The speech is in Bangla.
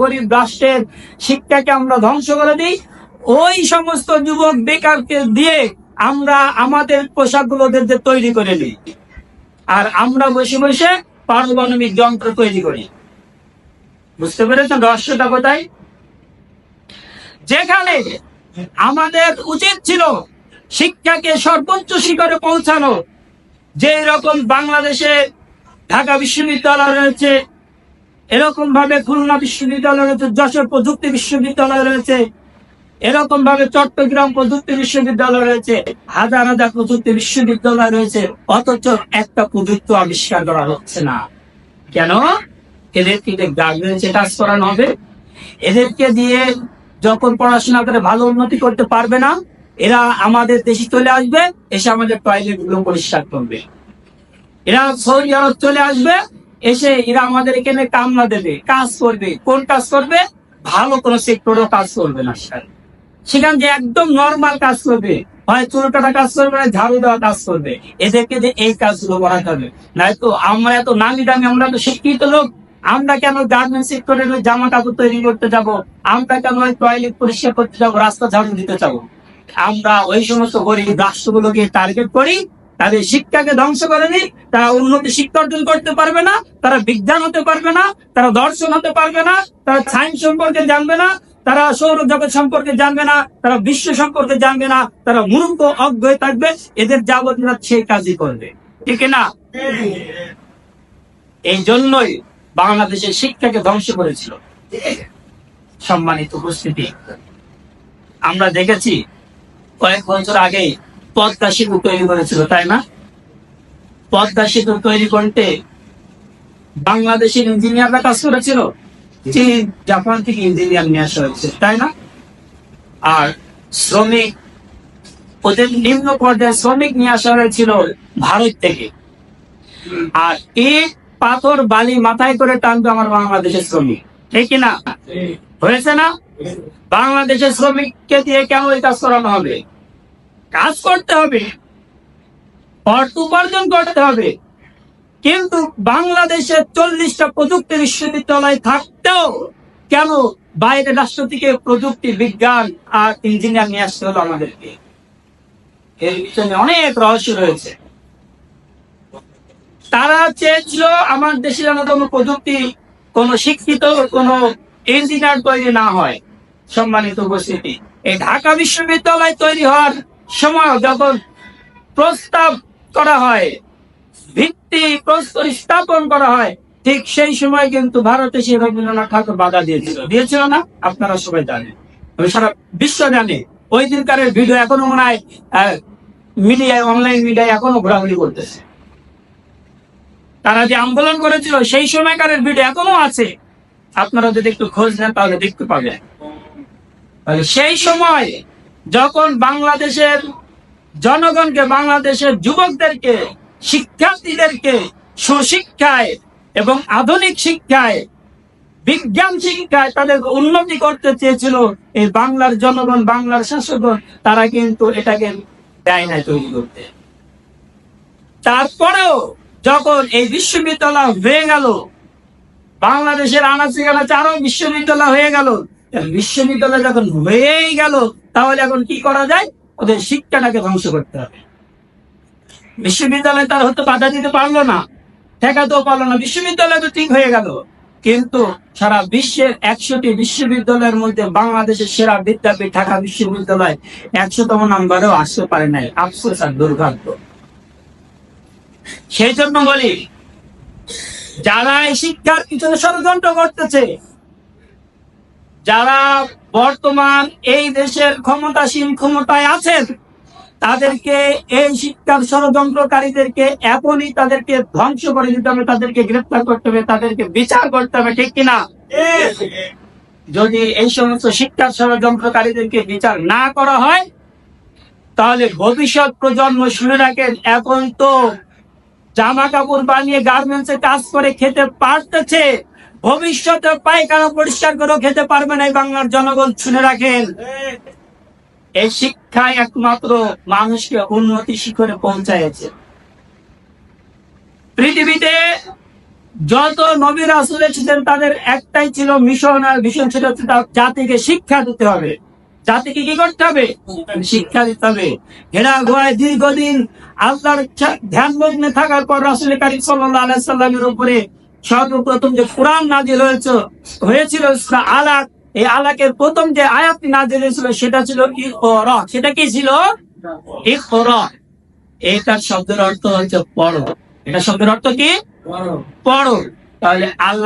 গরিব রাষ্ট্রের শিক্ষাকে আমরা ধ্বংস করে দিই, ওই সমস্ত যুবক বেকারকে দিয়ে আমরা আমাদের পোশাকগুলো দিয়ে তৈরি করে নিই। আর আমরা বসে বসে পারমাণবিক যন্ত্র তৈরি করি। বুঝতে পেরেছেন রহস্যটা কোথায়? যেখানে আমাদের উচিত ছিল শিক্ষাকে সর্বোচ্চ শিখরে পৌঁছানো। যে রকম বাংলাদেশে ঢাকা বিশ্ববিদ্যালয় রয়েছে এরকম ভাবে খুলনা বিশ্ববিদ্যালয় রয়েছে, যশোর প্রযুক্তি বিশ্ববিদ্যালয় রয়েছে, এরকম ভাবে চট্টগ্রাম প্রযুক্তি বিশ্ববিদ্যালয় রয়েছে, হাজার হাজার প্রযুক্তি বিশ্ববিদ্যালয় রয়েছে, অথচ একটা প্রযুক্তি আবিষ্কার করা হচ্ছে না। কেন? এদেরকে গার্মেন্টসে কাজ করানো হবে, এদেরকে দিয়ে যখন পড়াশোনা করে ভালো উন্নতি করতে পারবে না, এরা আমাদের দেশে চলে আসবে, এসে আমাদের টয়লেটগুলো পরিষ্কার করবে। এরা সৌদি আরব চলে আসবে এসে এরা আমাদের এখানে কামনা দেবে, কাজ করবে। কোন কাজ করবে? ভালো কোন সেক্টরেও কাজ করবে না। সেখান যে একদম নর্মাল কাজ করবে। হয় চুল কাটা কাজ করবে না ঝাড়ু দেওয়া কাজ করবে। এদেরকে যে এই কাজগুলো বাড়াতে হবে। নয়তো আমরা এত নামি দামি, আমরা তো শিক্ষিত লোক। আমরা কেন গার্মেন্ট সেক্টরে জামা কাপড় তৈরি করতে যাব? আমরা কেন টয়লেট পরিষ্কার করতে যাব? রাস্তা ঝাড়ু দিতে যাব? আমরা ওই সমস্ত গরিব রাষ্ট্রগুলোকে টার্গেট করি। তাদের শিক্ষাকে ধ্বংস করেনি, তারা উন্নতি শিক্ষা অর্জন করতে পারবে না, তারা বিজ্ঞান হতে পারবে না, তারা দর্শন হতে পারবে না, তারা সায়েন্স সম্পর্কে জানবে না, তারা সৌর জগৎ সম্পর্কে জানবে না, তারা বিশ্ব সম্পর্কে জানবে না, তারা মূর্খ, অজ্ঞ হয়ে থাকবে, এদের যাবতীয় সেই কাজই করবে। ঠিক না? এই জন্যই বাংলাদেশের শিক্ষাকে ধ্বংস করেছিল। সম্মানিত উপস্থিতি, আমরা দেখেছি কয়েক বছর আগে পদ্মা সেতু তৈরি করেছিল, তাই না? পদ্মা সেতু তৈরি করতে বাংলাদেশের ইঞ্জিনিয়াররা কাজ করেছিল? চীন, জাপান থেকে ইঞ্জিনিয়ার নিয়ে আসা হয়েছে, তাই না? আর শ্রমিক, ওদের নিম্ন পর্যায়ে শ্রমিক নিয়ে আসা হয়েছিল ভারত থেকে। আর ইট পাথর বালি মাথায় করে টানতো আমার বাংলাদেশের শ্রমিক, ঠিক না? হয়েছে না? বাংলাদেশের শ্রমিককে দিয়ে কেন এই কাজ করানো হবে? কাজ করতে হবে, অর্থ উপার্জন করতে হবে। কিন্তু বাংলাদেশের চল্লিশটা প্রযুক্তি বিশ্ববিদ্যালয় থাকতেও কেন বাইরের রাষ্ট্র থেকে প্রযুক্তি, বিজ্ঞান আর ইঞ্জিনিয়ার নিয়ে আসতে হলো আমাদেরকে? এর পিছনে অনেক রহস্য রয়েছে। তারা চেয়েছিল আমার দেশে যেন কোনো প্রযুক্তি, কোনো শিক্ষিত, কোনো ইঞ্জিনিয়ার তৈরি না হয়। সম্মানিত উপস্থিতি। এই ঢাকা বিশ্ববিদ্যালয় তৈরি হওয়ার সময় যখন প্রস্তাব করা হয়, ভিত্তি স্থাপন করা হয়, ঠিক সেই সময় কিন্তু ভারতে সে রবীন্দ্রনাথ ঠাকুর বাধা দিয়েছিল। দিয়েছিল না? আপনারা সবাই জানেন। সারা বিশ্ব জানে। ওই দিনকারের ভিডিও এখনও মনে হয় মিডিয়ায়, অনলাইন মিডিয়ায় এখনও ঘোরাঘুরি করতেছে। তারা যে আন্দোলন করেছিল, সেই সময়কারের ভিডিও এখনও আছে। আপনারা যদি একটু খোঁজ নেন, তাহলে দেখতে পাবেন। সেই সময় যখন বাংলাদেশের জনগণকে, বাংলাদেশের যুবকদেরকে, শিক্ষার্থীদেরকে সুশিক্ষায় এবং আধুনিক শিক্ষায়, বিজ্ঞান শিক্ষায় তাদের উন্নতি করতে চেয়েছিল এই বাংলার জনগণ, বাংলার শাসকগণ, তারা কিন্তু এটাকে দেয় নাই তৈরি করতে। তারপরেও যখন এই বিশ্ববিদ্যালয় হয়ে গেল, বাংলাদেশের আনাচে কানাচে আরও বিশ্ববিদ্যালয় হয়ে গেল বিশ্ববিদ্যালয় যখন হয়েই গেল, তাহলে এখন কি করা যায়? ওদের শিক্ষাটাকে ধ্বংস করতে হবে। বিশ্ববিদ্যালয় তার হয়তো বাধা দিতে পারল না, ঠেকাতেও পারল না, বিশ্ববিদ্যালয় তো ঠিক হয়ে গেল। কিন্তু সারা বিশ্বের একশোটি বিশ্ববিদ্যালয়ের মধ্যে বাংলাদেশের সেরা বিদ্যাপীঠ ঢাকা বিশ্ববিদ্যালয় একশোতম নাম্বারেও আসতে পারে নাই। আফসোস আর দুর্ভাগ্য। সেই জন্য বলি, যারা এই শিক্ষার পিছনে ষড়যন্ত্র করতেছে যারা বর্তমান এই দেশের ক্ষমতাসীন ক্ষমতায় আছেন, তাদেরকে এই শিক্ষার ষড়যন্ত্রকারীদেরকে এখনই তাদেরকে ধ্বংস করে দিতে হবে, তাদেরকে গ্রেফতার করতে হবে, তাদেরকে বিচার করতে হবে, ঠিক কিনা? যদি এই সমস্ত শিক্ষার ষড়যন্ত্রকারীদেরকে বিচার না করা হয়, তাহলে ভবিষ্যৎ প্রজন্ম শুনে রাখেন, এখন তো জামা কাপড় বানিয়ে গার্মেন্টসে কাজ করে খেতে পারতেছে। ভবিষ্যতে পায়খানা পরিষ্কার করেও খেতে পারবে না বাংলার জনগণ শুনে রাখেন। এই শিক্ষায় একমাত্র মানুষকে উন্নতি শিখরে পৌঁছাইছে পৃথিবীতে যত নবী রাসুল এসেছেন, তাদের একটাই ছিল মিশন আর মিশন ছিল জাতিকে শিক্ষা দিতে হবে। জাতিকে কি করতে হবে? শিক্ষা দিতে হবে। হেরা গোয়ায় দীর্ঘদিন আল্লাহর ধ্যান থাকার পর রাসুল কারিম সাল্লাল্লাহু আলাইহি সাল্লামের উপরে সর্বপ্রথম যে কোরআন নাজিল হয়েছে হয়েছিল আলাক। এই আলাকের প্রথম যে আয়াত নাজিল হয়েছিল সেটা ছিল ইকরা। সেটা কি ছিল? এটা এটার শব্দের অর্থ হচ্ছে পড়ো। এটা শব্দের অর্থ কি? পড়ো। তাহলে আল্লাহ